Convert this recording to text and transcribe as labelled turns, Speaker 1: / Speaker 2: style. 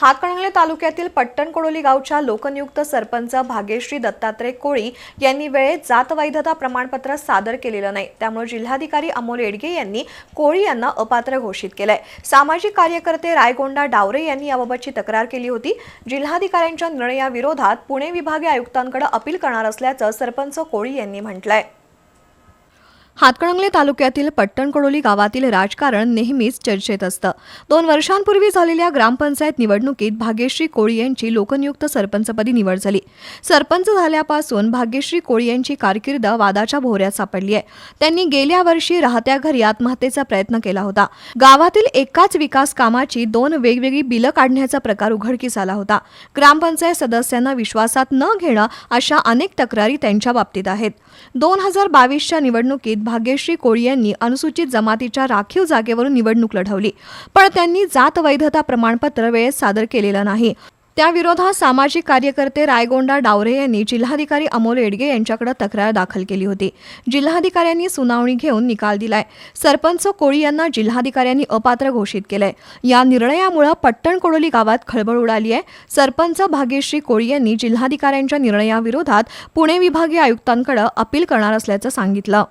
Speaker 1: हातकणंगले तालुक्यातील पट्टण कोडोली गावच्या लोकनियुक्त सरपंच भाग्यश्री दत्तात्रय कोळी यांनी वेळेत जात वैधता प्रमाणपत्र सादर केलेलं नाही. त्यामुळे जिल्हाधिकारी अमोल येडगे यांनी कोळी यांना अपात्र घोषित केलंय. सामाजिक कार्यकर्ते रायगोंडा डावरे यांनी याबाबतची तक्रार केली होती. जिल्हाधिकाऱ्यांच्या निर्णयाविरोधात पुणे विभागीय आयुक्तांकडे अपील करणार असल्याचं सरपंच कोळी यांनी म्हटलंय. हातकणंगले तालुक्यातील पट्टणकडोली गावातील राजकारण नेहमीच चर्चेत असतं. दोन वर्षांपूर्वी झालेल्या ग्रामपंचायत निवडणुकीत भाग्यश्री कोळी यांची लोकनियुक्त सरपंचपदी निवड झाली. सरपंच झाल्यापासून भाग्यश्री कोळी यांची कारकीर्द वादाच्या भोवऱ्यात सापडली आहे. त्यांनी गेल्या वर्षी राहत्या घरी आत्महत्येचा प्रयत्न केला होता. गावातील एकाच विकास कामाची दोन वेगवेगळी बिलं काढण्याचा प्रकार उघडकीस आला होता. ग्रामपंचायत सदस्यांना विश्वासात न घेणं अशा अनेक तक्रारी त्यांच्या बाबतीत आहेत. दोन हजार बावीसच्या निवडणुकीत भाग्यश्री कोळी यांनी अनुसूचित जमातीच्या राखीव जागेवरून निवडणूक लढवली. पण त्यांनी जात वैधता प्रमाणपत्र वेळेत सादर केलेलं नाही. त्याविरोधात सामाजिक कार्यकर्ते रायगोंडा डावरे यांनी जिल्हाधिकारी अमोल येडगे यांच्याकडे तक्रार दाखल केली होती. जिल्हाधिकाऱ्यांनी सुनावणी घेऊन निकाल दिलाय. सरपंच कोळी यांना जिल्हाधिकाऱ्यांनी अपात्र घोषित केलंय. या निर्णयामुळे पट्टण कोडोली गावात खळबळ उडाली आहे. सरपंच भाग्यश्री कोळी यांनी जिल्हाधिकाऱ्यांच्या निर्णयाविरोधात पुणे विभागीय आयुक्तांकडे अपील करणार असल्याचं सांगितलं.